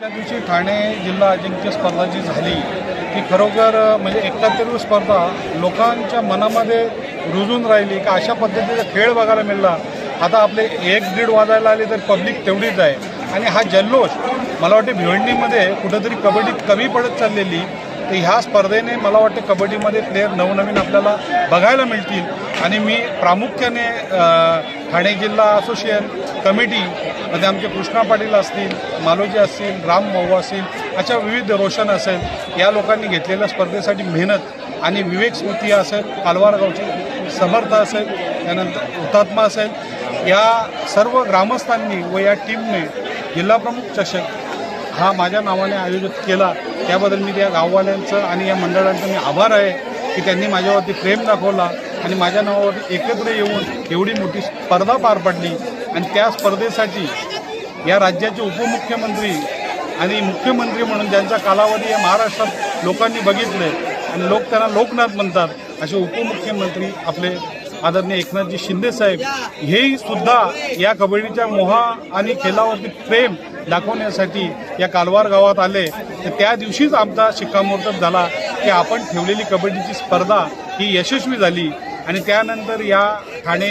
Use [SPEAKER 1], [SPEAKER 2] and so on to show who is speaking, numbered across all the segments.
[SPEAKER 1] ठाणे जिल्हा अजिंक्य स्पर्धा जी झाली ती खरोखर म्हणजे एकाहत्तरवी स्पर्धा लोकांच्या मनामध्ये रुजून राहिली का अशा पद्धतीचा खेळ बघायला मिळाला? आता आपले एक दीड वाजायला आले तर पब्लिक तेवढीच आहे. आणि हा जल्लोष मला वाटते भिवंडीमध्ये कुठंतरी कबड्डी कमी पडत चाललेली तर ह्या स्पर्धेने मला वाटते कबड्डीमध्ये प्लेयर नवनवीन आपल्याला बघायला मिळतील. आणि मी प्रामुख्याने ठाणे जिल्हा असोसिएशन मध्ये आमचे कृष्णा पाटील असतील मालोजी असतील राम मऊ असतील अशा विविध रोशन असेल या लोकांनी घेतलेल्या स्पर्धेसाठी मेहनत आणि विवेक स्मृती असेल कालवारगावची समर्थ असेल त्यानंतर हुतात्मा असेल या सर्व ग्रामस्थांनी व या टीमने जिल्हाप्रमुख चषक हा माझ्या नावाने आयोजित केला. त्याबद्दल मी त्या गाववाल्यांचं आणि या मंडळांचं मी आभार आहे की त्यांनी माझ्यावरती प्रेम दाखवला आणि माझ्या नावावरती एकत्र येऊन एवढी मोठी स्पर्धा पार पडली. आणि त्या स्पर्धेसाठी या राज्याचे उपमुख्यमंत्री आणि मुख्यमंत्री म्हणून ज्यांचा कालावधी या महाराष्ट्रात लोकांनी बघितले आणि लोक त्यांना लोकनाथ म्हणतात असे उपमुख्यमंत्री आपले आदरणीय एकनाथजी शिंदे साहेब हेही सुद्धा या कबड्डीच्या मोहा आणि खेळावरती प्रेम दाखवण्यासाठी या कालवार गावात आले. तर त्या दिवशीच आमचा शिक्कामोर्तब झाला की आपण ठेवलेली कबड्डीची स्पर्धा ही यशस्वी झाली. आणि त्यानंतर या ठाणे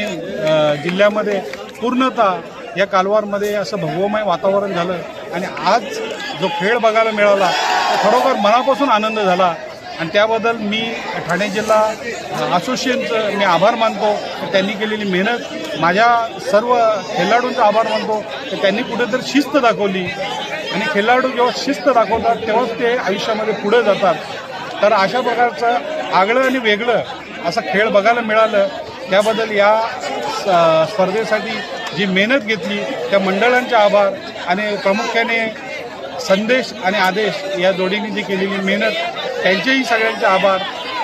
[SPEAKER 1] जिल्ह्यामध्ये पूर्णतः या कालवारमध्ये असं भगवमय वातावरण झालं आणि आज जो खेळ बघायला मिळाला तो खरोखर मनापासून आनंद झाला. आणि त्याबद्दल मी ठाणे जिल्हा असोसिएशनचं मी आभार मानतो. त्यांनी केलेली मेहनत माझ्या सर्व खेळाडूंचा आभार मानतो. की त्यांनी कुठेतरी शिस्त दाखवली. आणि खेळाडू जेव्हा शिस्त दाखवतात तेव्हाच ते आयुष्यामध्ये पुढे जातात. तर अशा प्रकारचं आगळं आणि वेगळं असं खेळ बघायला मिळालं. त्याबद्दल या स- स्पर्धेसाठी जी मेहनत घेतली त्या मंडळांचे आभार आणि प्रामुख्याने संदेश आणि आदेश या जोडीने जी केलेली मेहनत त्यांचेही सगळ्यांचे आभार.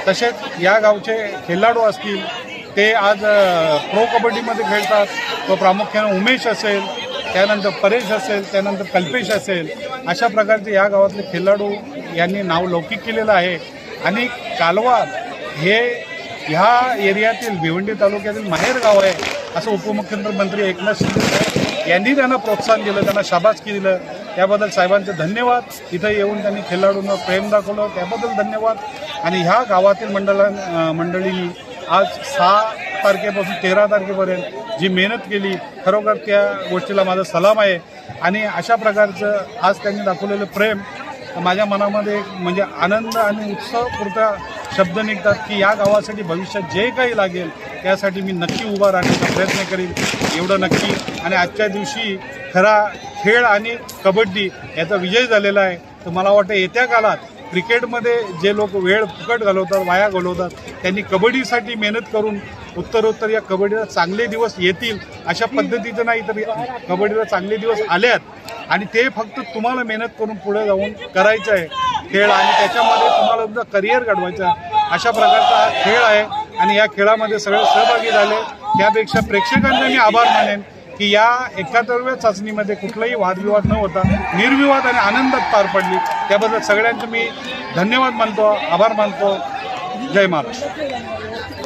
[SPEAKER 1] तसेच या गावचे खेळाडू असतील ते आज प्रो कबड्डीमध्ये खेळतात. तो प्रामुख्याने उमेश असेल त्यानंतर परेश असेल त्यानंतर कल्पेश असेल. अशा प्रकारचे या गावातले खेळाडू यांनी नाव लौकिक केलेलं आहे. आणि कालवार हे ह्या एरियातील भिवंडी तालुक्यातील माहेर गाव आहे. असं उपमुख्यमंत्री एकनाथ शिंदे यांनी त्यांना प्रोत्साहन दिलं त्यांना शाबासकी दिलं. त्याबद्दल साहेबांचे धन्यवाद. इथं येऊन त्यांनी खेळाडूंना प्रेम दाखवलं. त्याबद्दल धन्यवाद. आणि ह्या गावातील मंडळां मंडळींनी आज सहा तारखेपासून तेरा तारखेपर्यंत जी मेहनत केली खरोखर त्या गोष्टीला माझा सलाम आहे. आणि अशा प्रकारचं आज त्यांनी दाखवलेलं प्रेम माझ्या मनामध्ये एक म्हणजे आनंद आणि उत्सवपूर्ता शब्द निघतात की या गावासाठी भविष्यात जे काही लागेल त्यासाठी मी नक्की उभा राहण्याचा प्रयत्न करीन. एवढं नक्की. आणि आजच्या दिवशी खरा खेळ आणि कबड्डी याचा विजय झालेला आहे. तर मला वाटतं येत्या काळात क्रिकेटमध्ये जे लोक वेळ फुकट घालवतात वाया घालवतात त्यांनी कबड्डीसाठी मेहनत करून उत्तरोत्तर या कबड्डीला चांगले दिवस येतील अशा पद्धतीचं नाही तर कबड्डीला चांगले दिवस आल्यात. आणि ते फक्त तुम्हाला मेहनत करून पुढे जाऊन करायचं आहे. खेळ आणि त्याच्यामध्ये तुम्हाला तुमचं करिअर घडवायचं आहे. अशा प्रकारचा हा खेळ आहे आणि या खेळामध्ये सगळे सहभागी झाले. त्यापेक्षा प्रेक्षकांना मी आभार मानेन की या एकाहत्तरव्या चाचणीमध्ये कुठलाही वादविवाद न होता निर्विवाद आणि आनंदात पार पडली. त्याबद्दल सगळ्यांचं मी धन्यवाद मानतो आभार मानतो. जय महाराष्ट्र.